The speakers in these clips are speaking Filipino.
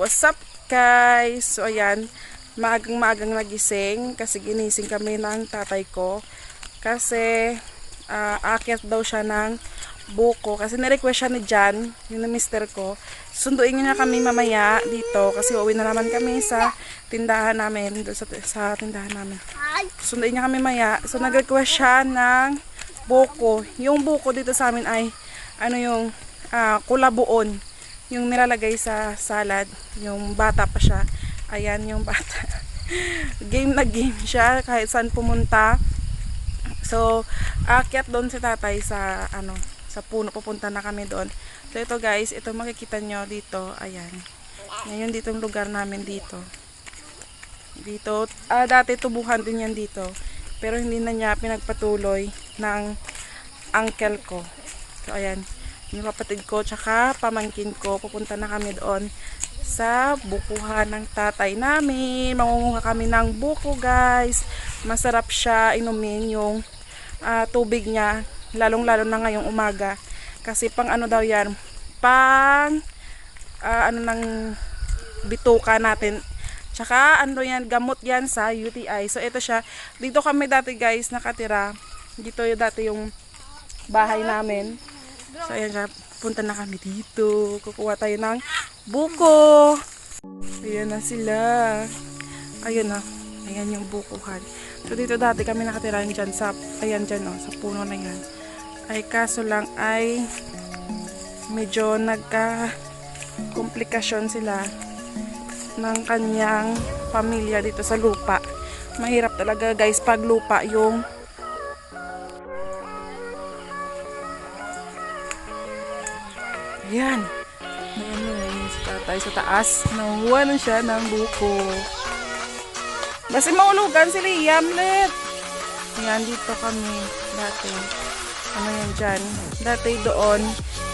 what's up guys? So ayan, maagang-maagang nagising kasi ginising kami ng tatay ko. Kasi ah, aakyat daw siya ng buko. Kasi nirequest siya ni Jan, yung na mister ko. Sunduin niya kami mamaya dito kasi uuwi na naman kami sa tindahan namin. Doon sa, sa tindahan namin. Sunduin niya kami maya. So nag-request siya ng buko. Yung buko dito sa amin ay ano yung ah, kulabuon yung nilalagay sa salad, yung bata pa siya. Ayan yung bata. game na game siya kahit saan pumunta. So, akyat doon si tatay sa ano, sa puno pupunta na kami doon. So ito guys, ito makikita nyo dito, ayan. Ngayon dito yung lugar namin dito. Dito, ah, dati tubuhan din yan dito. Pero hindi na niya pinagpatuloy ng uncle ko. So ayan, yung kapatid ko tsaka pamangkin ko pupunta na kami doon sa bukuhan ng tatay namin. Mangunguha kami ng buko guys. Masarap siya inumin yung ah, tubig niya lalong lalo na ngayong umaga. Kasi pang ano daw yan pang ah, ano ng bituka natin. Tsaka ano yan gamot yan sa UTI so ito siya. Dito kami dati guys nakatira. Dito yung dati yung bahay namin So, ayan siya. Punta na kami dito. Kukuha tayo ng buko. Ayan na sila. Ayan na. Ayan yung bukuhan. So, dito dati kami nakatira dyan sa, ayan dyan o, sa puno na yan. Ay, kaso lang ay medyo nagka komplikasyon sila ng kanyang pamilya dito sa lupa. Mahirap talaga guys pag lupa yung Ayan. Ayan yun, ayun si tatay sa taas. Nahuwa na siya ng buko. Basta maulugan si Liam, let. Ayan, dito kami dati. Ano yan dyan? Dati doon,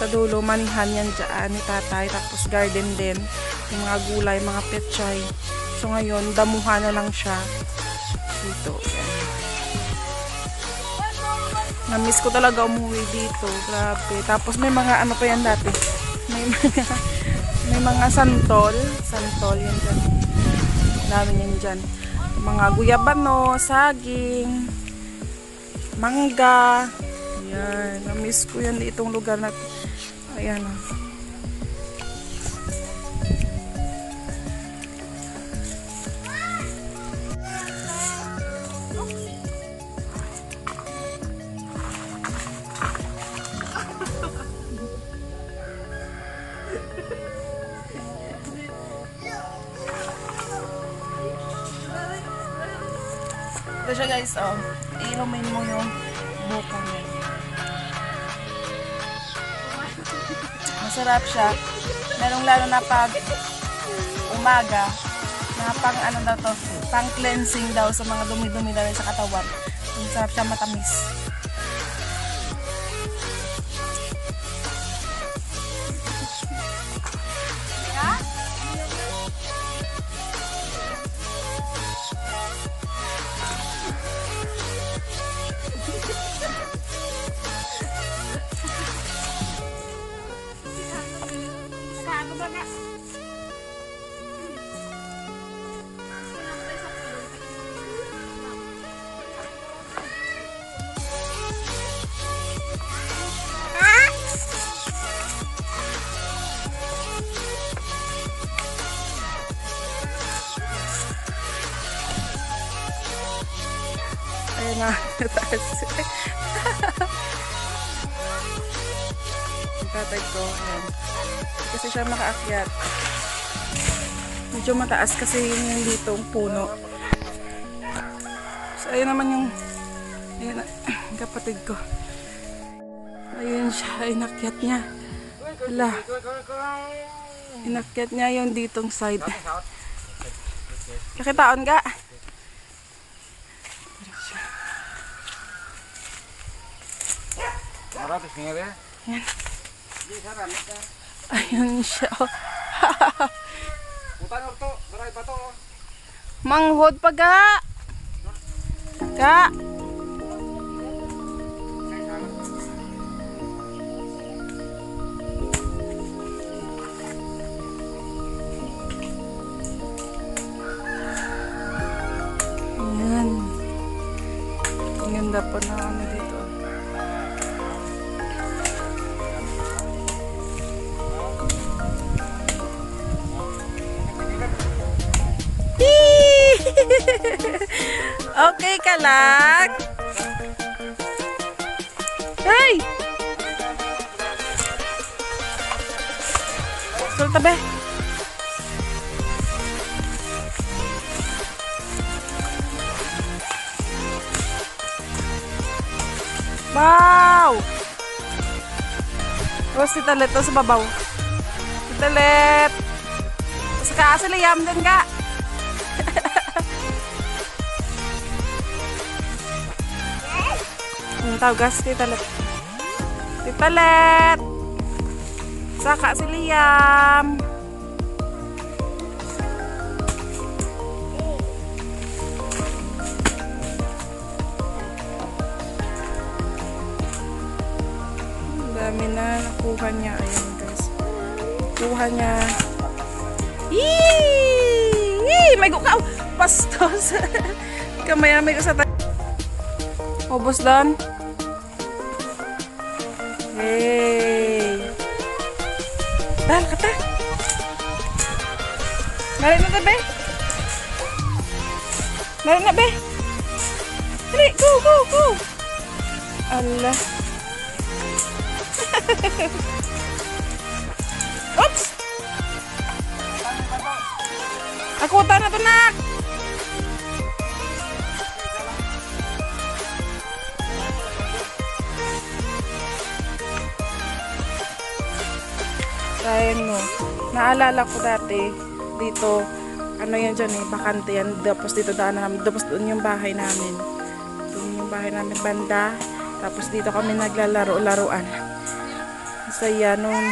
sa dulo, manihan yan dyan ni tatay. Tapos garden din. Yung mga gulay, mga petchay. So ngayon, damuhan na lang siya. Dito, ayan. Na-miss ko talaga umuwi dito. Grabe. Tapos may mga ano pa yan dati. May mga may mga santol. Santol yan dyan. Dami yan dyan. Mga guyabano, saging, mangga. Ayan. Na-miss ko yan ditong lugar na Ayan. oh. Ito siya guys, oh. Iinumin mo yung buko niya. Masarap siya. Lalong lalo na pag umaga, na pang ano daw to, pang cleansing daw sa mga dumi-dumi daw sa katawan. Masarap siya matamis. Tatay ko, ayan. Kasi siya makaakyat. Medyo mataas kasi yun yung ditong puno. So, Ayun naman yung ayun, na- kapatid ko. Ayun siya, inakyat niya. Hala. Inakyat niya yung ditong side. Kakitaon ka? Maratis nga rin. Ayun siya. Putan to, maray pa to. Manghod pa ga. Ka. Ayan. Ang ganda po na ka lang? Hey! Sulta be. Wow! Tapos tita Let, to sa babaw. Tita Let! Sa kaasa liyam din ka. Ang tawgas, Tita Let. Tita Let! Saka si Liam. Dami na nakuha niya. Ayan guys. Nakuha niya. Yee! Yee! May gukaw! Pastos! Kamaya-may ko sa tayo. Ubos doon. Yeay. Dal, kata. Balik na tabi. Balik na, be. Dali, go, go, go. Allah. Oops. Aku tanah tunak. Dahil no, naalala ko dati, dito, ano yan dyan eh, bakante yan. Tapos dito daan namin, tapos doon yung bahay namin. Doon yung bahay namin banda. Tapos dito kami naglalaro-laruan. Saya nun.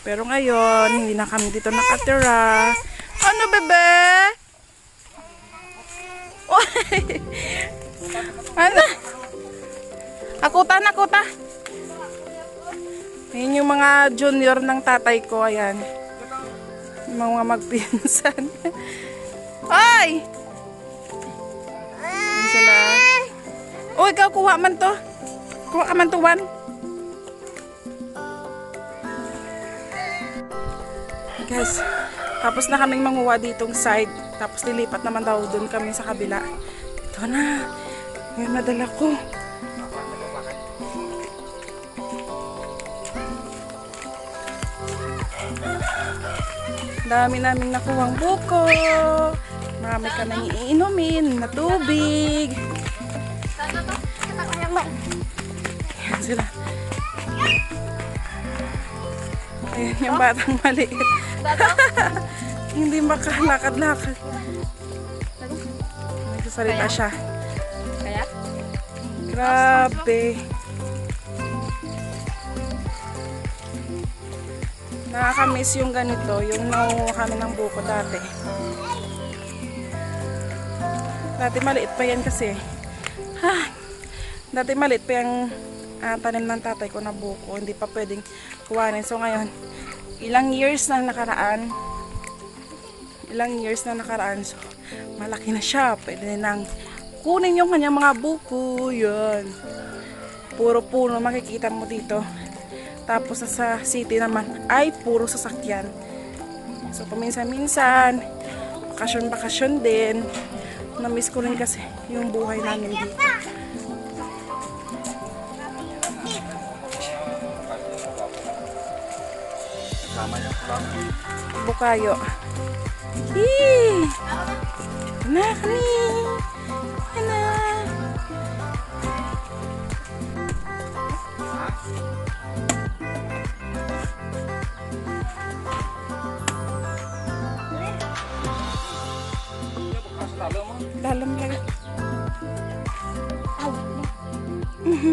Pero ngayon, hindi na kami dito nakatira. Ano, bebe? Ano? Akuta na, Ayun yung mga junior ng tatay ko, ayan. Mga magpinsan. Ay! Ayan sila. O, ikaw kuha man to. Kuha ka man to, Juan. Guys, tapos na kaming manguha ditong side. Tapos lilipat naman daw doon kami sa kabila. Ito na. Ngayon nadala ko. Dami naming nakuhang buko. Marami kaming iinumin na tubig. Ayan sila. Ayan yung batang maliit. Hindi makalakad-lakad. Nagsasalita siya. Kaya? Grabe. Nakakamiss yung ganito, yung nangunguha kami ng buko dati. Dati maliit pa yan kasi. Ha! Dati maliit pa yung ah, tanim ng tatay ko na buko. Hindi pa pwedeng kuhanin. So ngayon, ilang years na nakaraan, ilang years na nakaraan. So, malaki na siya. Pwede nang kunin yung kanyang mga buko. Yan. Puro puno makikita mo dito. Tapos sa city naman ay puro sasakyan. So paminsan-minsan, bakasyon-bakasyon din. Na-miss ko rin kasi yung buhay namin dito. Bukayo. Hee! Na. Kaya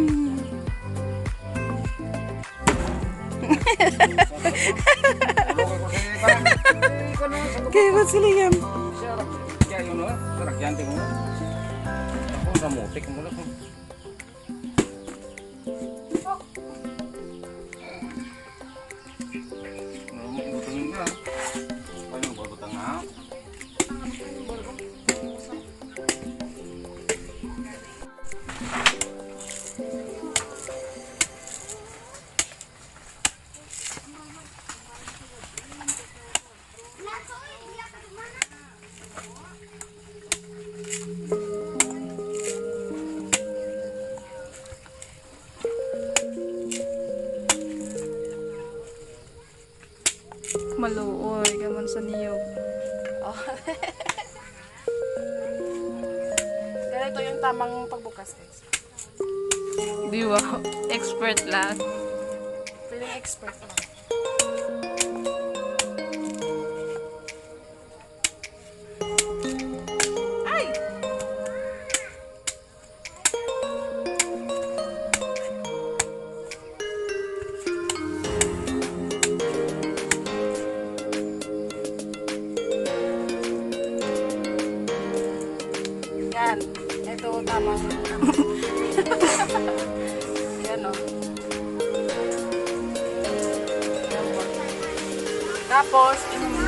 ba si Liam? Siya, kaya yun na, sarakyante mo na. Ako, namutik mo na. Expert lang. Feeling expert lang. Tapos, inom mo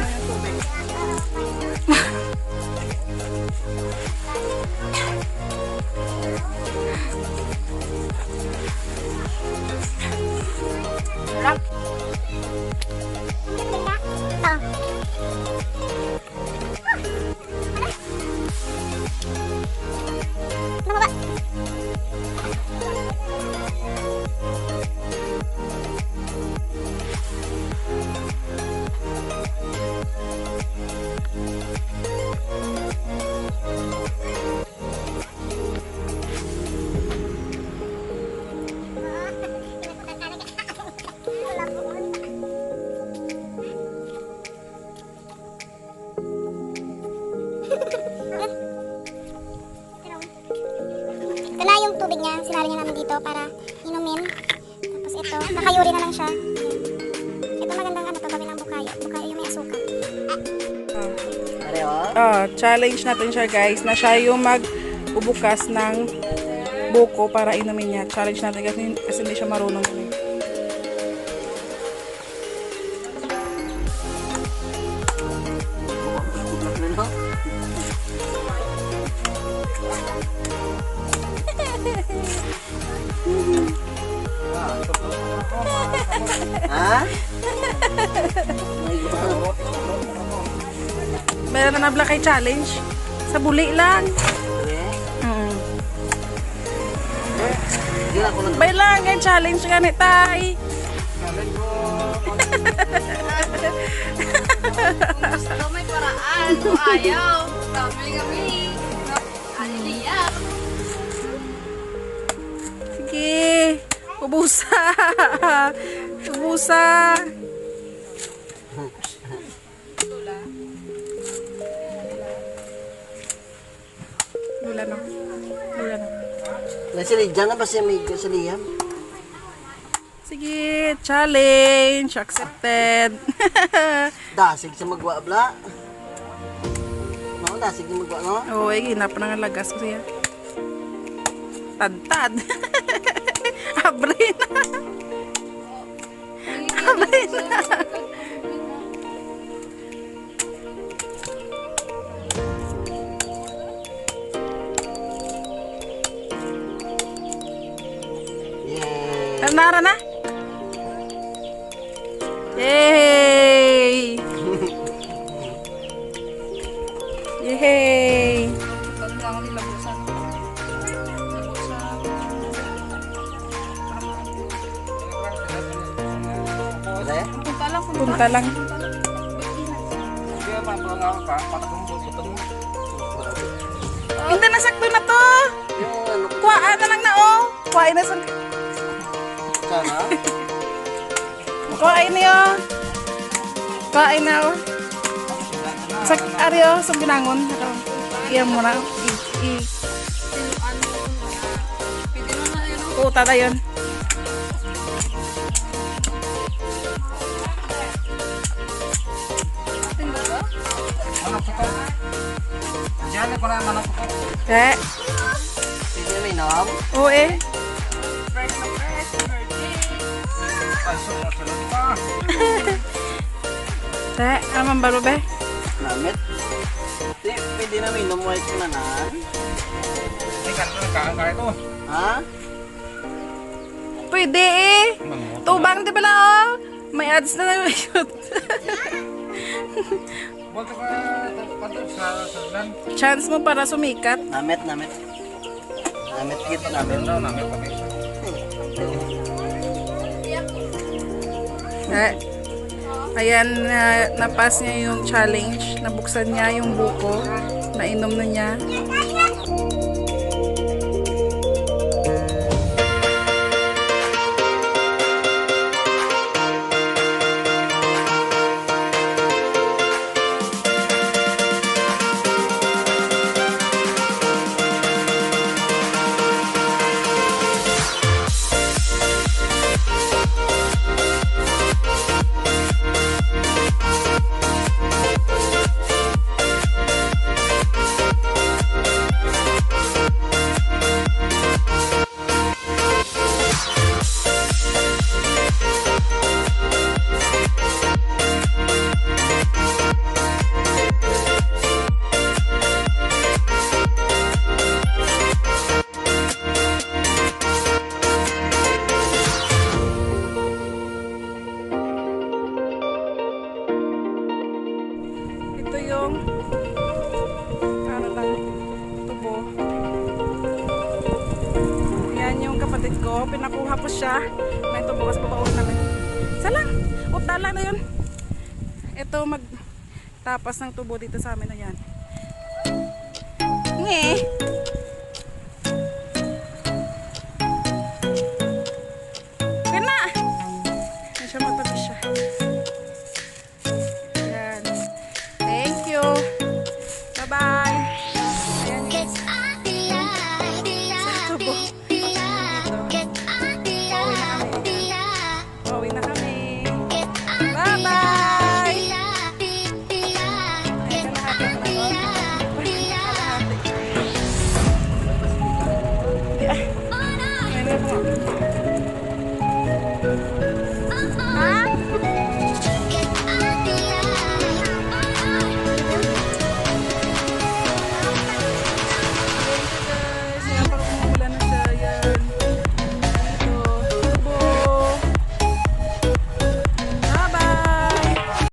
challenge natin siya guys na siya yung magbubukas ng buko para inumin niya. Challenge natin kasi, kasi hindi siya marunong. Meron na nabla kay challenge. Sa buli lang. Mm. Bay lang kay challenge ganit tay. Gusto may paraan. Ayaw, kami kami. Niya? Sige. Ubusa. Ubusa. Nasi Lidyan na ba siya may sa Liam? Sige, challenge accepted. Dasig sa magwa bla. No, dasig sa magwa no. Oo, oh, ginap na nga lagas ko siya. Tad-tad. Abre na. Abre na. Nara na. Yay! Yay! Punta lang, punta. Lang. Hindi na sakto na to. Kuhaan na lang na oh. Kuhain na sa... sana. Kuhain niyo. Kuhain na oh. Sa aryo, sa binangon. Iyan mo na. I, i. Oo, tuta na yun. Manok ko to. Diyan ko na manok ko to. Eh, may nom. oo eh. Te, aman baro be? Namit. Di, pwede na may nom white na na. Hindi ka na kaangay to. Ha? Pwede eh. Tubang di pala oh. May ads na naman shoot. Buto ka pato sa sagdan. Chance mo para sumikat. Namit, namit. Namit kit, namit. Namin kami. Eh, ayan, na, napas niya yung challenge. Nabuksan niya yung buko. Nainom na niya. Ko. Pinakuha ko siya. May tubo kasi papaulin namin. Isa lang. Upta lang na yun. Ito mag tapas ng tubo dito sa amin na yan. Nge.